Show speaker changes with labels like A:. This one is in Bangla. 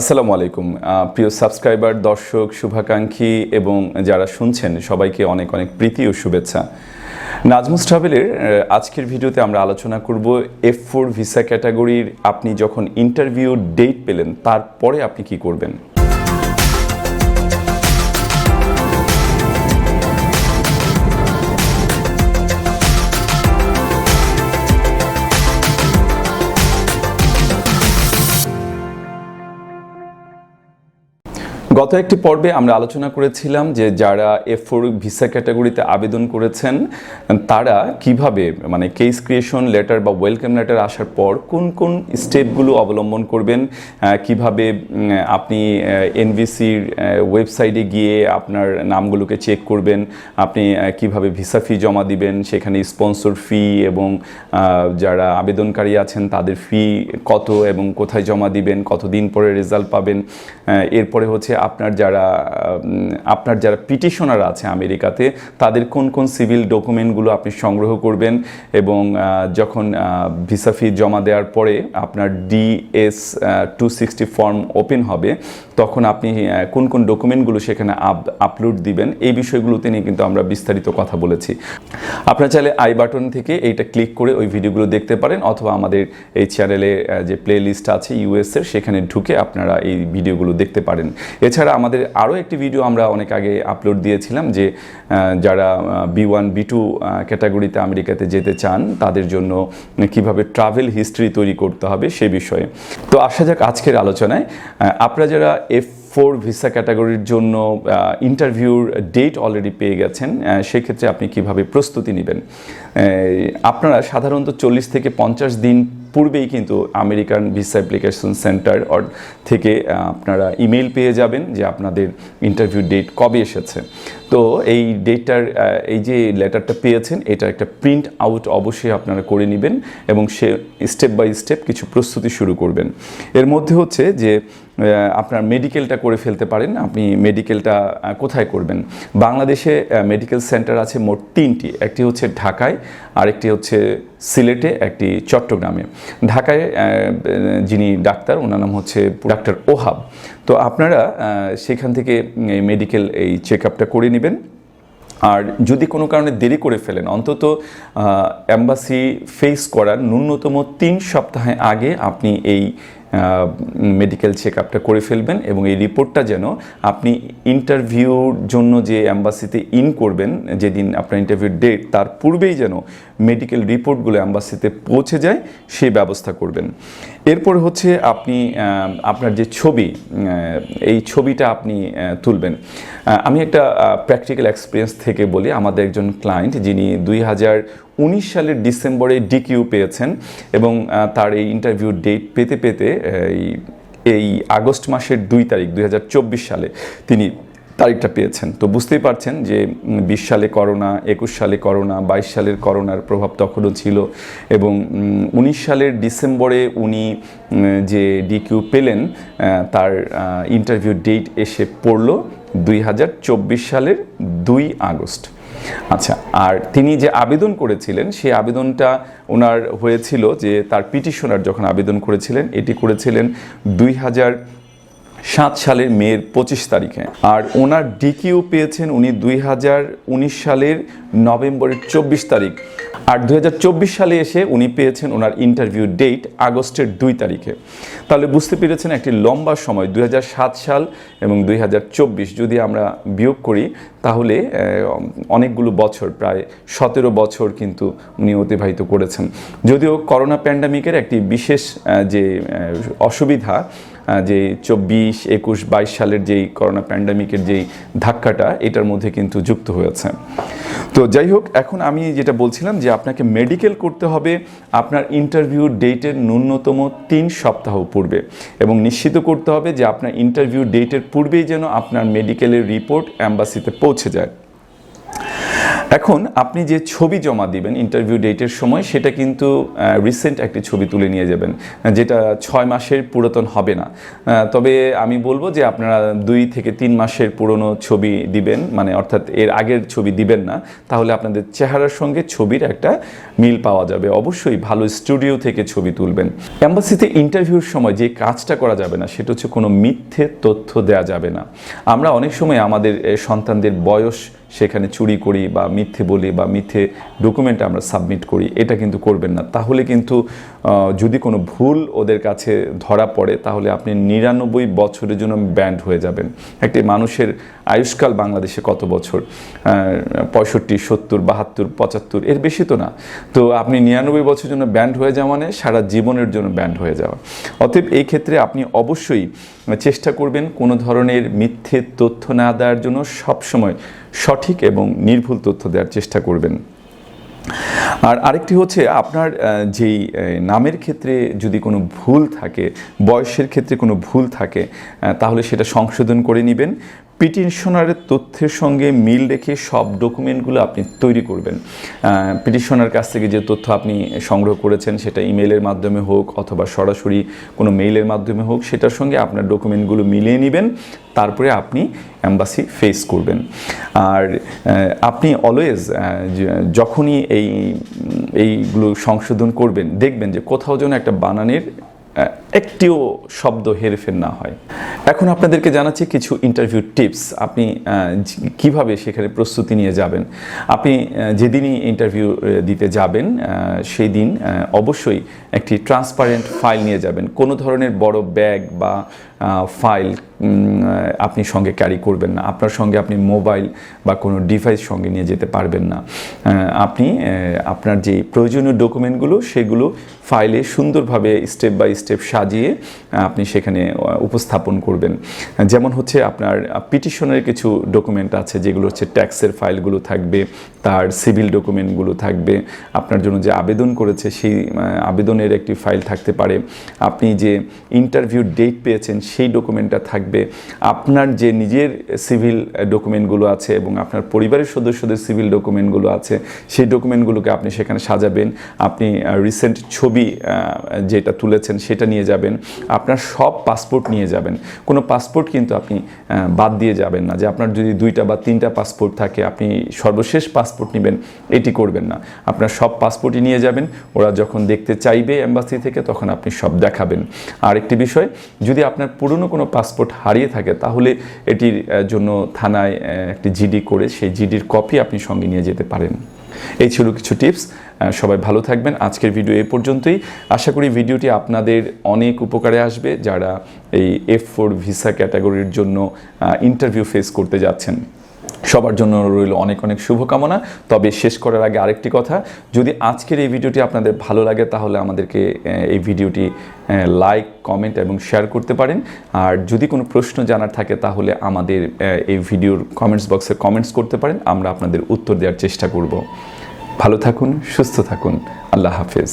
A: আসসালামু আলাইকুম। প্রিয় সাবস্ক্রাইবার, দর্শক, শুভাকাঙ্ক্ষী এবং যারা শুনছেন, সবাইকে অনেক অনেক প্রীতি ও শুভেচ্ছা। নাজমুস ট্রাভেলের আজকের ভিডিওতে আমরা আলোচনা করব এফ ফোর ভিসা ক্যাটাগরির আপনি যখন ইন্টারভিউ ডেট পেলেন, তারপরে আপনি কি করবেন? গত একটি পর্বে আমরা আলোচনা করেছিলাম যে যারা এফ ফোর ভিসা ক্যাটাগরিতে আবেদন করেছেন, তারা কীভাবে মানে কেস ক্রিয়েশন লেটার বা ওয়েলকাম লেটার আসার পর কোন কোন স্টেপগুলো অবলম্বন করবেন কীভাবে আপনি এনভিসির ওয়েবসাইটে গিয়ে আপনার নামগুলোকে চেক করবেন, আপনি কীভাবে ভিসা ফি জমা দিবেন, সেখানে স্পন্সর ফি এবং যারা আবেদনকারী আছেন তাদের ফি কত এবং কোথায় জমা দিবেন, কতদিন পরে রেজাল্ট পাবেন এরপরে হচ্ছে আপনার যারা আপনার যারা পিটিশনার আছে আমেরিকাতে, তাদের কোন কোন সিভিল ডকুমেন্টগুলো আপনি সংগ্রহ করবেন এবং যখন ভিসা ফি জমা দেওয়ার পরে আপনার DS two sixty form open হবে তখন আপনি কোন কোন ডকুমেন্টগুলো সেখানে আপ আপলোড দিবেন, এই বিষয়গুলোতে নিয়ে কিন্তু আমরা বিস্তারিত কথা বলেছি। আপনারা চাইলে আই বাটন থেকে এইটা ক্লিক করে ওই ভিডিওগুলো দেখতে পারেন, অথবা আমাদের এই চ্যানেলে যে প্লে লিস্ট আছে ইউএস এর, সেখানে ঢুকে আপনারা এই ভিডিওগুলো দেখতে পারেন। এছাড়া আমাদের আরও একটি ভিডিও আমরা অনেক আগে আপলোড দিয়েছিলাম যে যারা বি ওয়ান বি টু ক্যাটাগরিতে আমেরিকাতে যেতে চান, তাদের জন্য কীভাবে ট্রাভেল হিস্ট্রি তৈরি করতে হবে সে বিষয়ে। তো আসা যাক আজকের আলোচনায়। আপনারা যারা এফ ফোর ভিসা ক্যাটাগরির জন্য ইন্টারভিউর ডেট অলরেডি পেয়ে গেছেন সেক্ষেত্রে আপনি কীভাবে প্রস্তুতি নেবেন? আপনারা সাধারণত চল্লিশ থেকে পঞ্চাশ দিন পূর্বেই কিন্তু আমেরিকান ভিসা অ্যাপ্লিকেশন সেন্টার থেকে আপনারা ইমেল পেয়ে যাবেন যে আপনাদের ইন্টারভিউ ডেট কবে এসেছে। তো এই ডেটটার এই যে লেটারটা পেয়েছেন, এটা একটা প্রিন্ট আউট অবশ্যই আপনারা করে নেবেন এবং সে স্টেপ বাই স্টেপ কিছু প্রস্তুতি শুরু করবেন। এর মধ্যে হচ্ছে যে আপনার মেডিকেলটা করে ফেলতে পারেন। আপনি মেডিকেলটা কোথায় করবেন? বাংলাদেশে মেডিকেল সেন্টার আছে মোট তিনটি। একটি হচ্ছে ঢাকায়, আরেকটি হচ্ছে সিলেটে, একটি চট্টগ্রামে। ঢাকায় যিনি ডাক্তার, ওনার নাম হচ্ছে ডাক্তার ওহাব। তো আপনারা সেখান থেকে মেডিকেল এই চেক আপটা করে নেবেন। আর যদি কোনো কারণে দেরি করে ফেলেন, অন্তত অ্যাম্বাসি ফেস করার ন্যূনতম তিন সপ্তাহে আগে আপনি এই মেডিকেল চেক আপটা করে ফেলবেন এবং এই রিপোর্টটা যেন আপনি ইন্টারভিউর জন্য যে অ্যাম্বাসিতে ইন করবেন, যেদিন আপনার ইন্টারভিউ ডেট তার পূর্বেই যেন মেডিকেল রিপোর্টগুলো অ্যাম্বাসিতে পৌঁছে যায়, সেই ব্যবস্থা করবেন। এরপর হচ্ছে আপনি আপনার যে ছবি এই ছবিটা আপনি তুলবেন। আমি একটা প্র্যাকটিক্যাল এক্সপিরিয়েন্স থেকে বলি। আমাদের একজন ক্লায়েন্ট যিনি দুই হাজার উনিশ সালের ডিসেম্বরে ডিকিউ পেয়েছেন এবং তার এই ইন্টারভিউ ডেট পেতে পেতে এই এই আগস্ট মাসের দুই তারিখ দু হাজার চব্বিশ সালে তিনি তারিখটা পেয়েছেন। তো বুঝতেই পারছেন যে বিশ সালে করোনা, একুশ সালে করোনা, বাইশ সালের করোনার প্রভাব তখনও ছিল এবং উনিশ সালের ডিসেম্বরে উনি যে ডিকিউ পেলেন তার ইন্টারভিউ ডেট এসে পড়ল দুই হাজার চব্বিশ সালের দুই আগস্ট। আচ্ছা আর তিনি যে আবেদন করেছিলেন, সেই আবেদনটা ওনার হয়েছিল যে তার পিটিশনার যখন আবেদন করেছিলেন, এটি করেছিলেন দুই হাজার সাত সালের মেয়ের পঁচিশ তারিখে। আর ওনার ডিকিউ পেয়েছেন উনি দুই হাজার উনিশ সালের নভেম্বরের চব্বিশ তারিখ। আর দুই হাজার চব্বিশ সালে এসে উনি পেয়েছেন ওনার ইন্টারভিউ ডেট আগস্টের দুই তারিখে। তাহলে বুঝতে পেরেছেন একটি লম্বা সময়, দুই হাজার সাত সাল এবং দুই হাজার চব্বিশ। যদি আমরা বিয়োগ করি, তাহলে অনেকগুলো বছর, প্রায় সতেরো বছর কিন্তু উনি অতিবাহিত করেছেন। যদিও করোনা প্যান্ডামিকের একটি বিশেষ যে অসুবিধা যে চব্বিশ, একুশ, বাইশ সালের যেই করোনা প্যান্ডামিকের যেই ধাক্কাটা, এটার মধ্যে কিন্তু যুক্ত হয়েছে। তো যাই হোক, এখন আমি যেটা বলছিলাম যে আপনাকে মেডিকেল করতে হবে আপনার ইন্টারভিউ ডেটের ন্যূনতম তিন সপ্তাহ পূর্বে। এবং নিশ্চিত করতে হবে যে আপনার ইন্টারভিউ ডেটের পূর্বেই যেন আপনার মেডিকেলের রিপোর্ট অ্যাম্বাসিতে পৌঁছে যায়। এখন আপনি যে ছবি জমা দিবেন ইন্টারভিউ ডেটের সময়, সেটা কিন্তু রিসেন্ট একটি ছবি তুলে নিয়ে যাবেন, যেটা ছয় মাসের পুরাতন হবে না। তবে আমি বলব যে আপনারা দুই থেকে তিন মাসের পুরনো ছবি দিবেন মানে অর্থাৎ এর আগের ছবি দিবেন না, তাহলে আপনাদের চেহারার সঙ্গে ছবির একটা মিল পাওয়া যাবে। অবশ্যই ভালো স্টুডিও থেকে ছবি তুলবেন। অ্যাম্বাসিতে ইন্টারভিউর সময় যে কাজটা করা যাবে না, সেটা হচ্ছে কোনো মিথ্যে তথ্য দেওয়া যাবে না। আমরা অনেক সময় আমাদের সন্তানদের বয়স সেখানে চুরি করি বা মিথ্যে বলি বা মিথ্যে ডকুমেন্ট আমরা সাবমিট করি, এটা কিন্তু করবেন না। তাহলে কিন্তু যদি কোনো ভুল ওদের কাছে ধরা পড়ে, তাহলে আপনি নিরানব্বই বছরের জন্য ব্যান্ড হয়ে যাবেন। একটি মানুষের আয়ুষ্কাল বাংলাদেশে কত বছর? পঁয়ষট্টি, সত্তর, বাহাত্তর, পঁচাত্তর, এর বেশি তো না। তো আপনি নিরানব্বই বছরের জন্য ব্যান্ড হয়ে যাওয়া মানে সারা জীবনের জন্য ব্যান্ড হয়ে যাওয়া। অতএব এই ক্ষেত্রে আপনি অবশ্যই চেষ্টা করবেন কোনো ধরনের মিথ্যে তথ্য না দেওয়ার জন্য সবসময় সঠিক এবং নির্ভুল তথ্য দেওয়ার চেষ্টা করবেন। আর আরেকটি হচ্ছে আপনার যেই নামের ক্ষেত্রে যদি কোনো ভুল থাকে, বয়সের ক্ষেত্রে কোনো ভুল থাকে তাহলে সেটা সংশোধন করে নেবেন। পিটিশনারের তথ্যের সঙ্গে মিল রেখে সব ডকুমেন্টগুলো আপনি তৈরি করবেন। পিটিশনার কাছ থেকে যে তথ্য আপনি সংগ্রহ করেছেন, সেটা ইমেলের মাধ্যমে হোক অথবা সরাসরি কোনো মেইলের মাধ্যমে হোক, সেটার সঙ্গে আপনার ডকুমেন্টগুলো মিলিয়ে নেবেন, তারপরে আপনি অ্যাম্বাসি ফেস করবেন। আর আপনি অলওয়েজ যখনই এই এইগুলো সংশোধন করবেন, দেখবেন যে কোথাও যেন একটা বানানের একটিও শব্দ হেরফের না হয়। এখন আপনাদেরকে জানাচ্ছি কিছু ইন্টারভিউ টিপস আপনি কীভাবে সেখানে প্রস্তুতি নিয়ে যাবেন? আপনি যেদিনই ইন্টারভিউ দিতে যাবেন সেই দিন অবশ্যই একটি ট্রান্সপারেন্ট ফাইল নিয়ে যাবেন। কোনো ধরনের বড় ব্যাগ বা ফাইল আপনি সঙ্গে ক্যারি করবেন না। আপনার সঙ্গে আপনি মোবাইল বা কোনো ডিভাইস সঙ্গে নিয়ে যেতে পারবেন না। আপনি আপনার যে প্রয়োজনীয় ডকুমেন্টগুলো সেগুলো ফাইলে সুন্দরভাবে স্টেপ বাই স্টেপ সাজিয়ে আপনি সেখানে উপস্থাপন করবেন। যেমন হচ্ছে আপনার পিটিশনের কিছু ডকুমেন্ট আছে, যেগুলো হচ্ছে ট্যাক্সের ফাইলগুলো থাকবে, তার সিভিল ডকুমেন্টগুলো থাকবে। আপনার জন্য যে আবেদন করেছে, সেই আবেদনের একটি ফাইল থাকতে পারে। আপনি যে ইন্টারভিউ ডেট পেয়েছেন সেই ডকুমেন্টটা থাকবে। আপনার যে নিজের সিভিল ডকুমেন্টগুলো আছে এবং আপনার পরিবারের সদস্যদের সিভিল ডকুমেন্টগুলো আছে, সেই ডকুমেন্টগুলোকে আপনি সেখানে সাজাবেন। আপনি রিসেন্ট ছবি যেটা তুলেছেন সেটা নিয়ে যাবেন। আপনার সব পাসপোর্ট নিয়ে যাবেন। কোনো পাসপোর্ট কিন্তু আপনি বাদ দিয়ে যাবেন না। যে আপনার যদি দুইটা বা তিনটা পাসপোর্ট থাকে, আপনি সর্বশেষ পাসপোর্ট নেবেন, এটি করবেন না। আপনার সব পাসপোর্টই নিয়ে যাবেন। ওরা যখন দেখতে চাইবে এম্বাসি থেকে, তখন আপনি সব দেখাবেন। আরেকটি বিষয়, যদি আপনার পুরনো কোনো পাসপোর্ট হারিয়ে থাকে, তাহলে এটির জন্য থানায় একটি জিডি করে সেই জিডির কপি আপনি সঙ্গে নিয়ে যেতে পারেন। এই ছিল কিছু টিপস সবাই ভালো থাকবেন। আজকের ভিডিও এ পর্যন্তই। আশা করি ভিডিওটি আপনাদের অনেক উপকারে আসবে যারা এই এফ ফোর ভিসা ক্যাটাগরির জন্য ইন্টারভিউ ফেস করতে যাচ্ছেন। সবার জন্য রইল অনেক অনেক শুভকামনা। তবে শেষ করার আগে আরেকটি কথা, যদি আজকের এই ভিডিওটি আপনাদের ভালো লাগে, তাহলে আমাদেরকে এই ভিডিওটি লাইক, কমেন্ট এবং শেয়ার করতে পারেন। আর যদি কোনো প্রশ্ন জানার থাকে, তাহলে আমাদের এই ভিডিওর কমেন্টস বক্সে কমেন্টস করতে পারেন, আমরা আপনাদের উত্তর দেওয়ার চেষ্টা করব। ভালো থাকুন, সুস্থ থাকুন, আল্লাহ হাফেজ।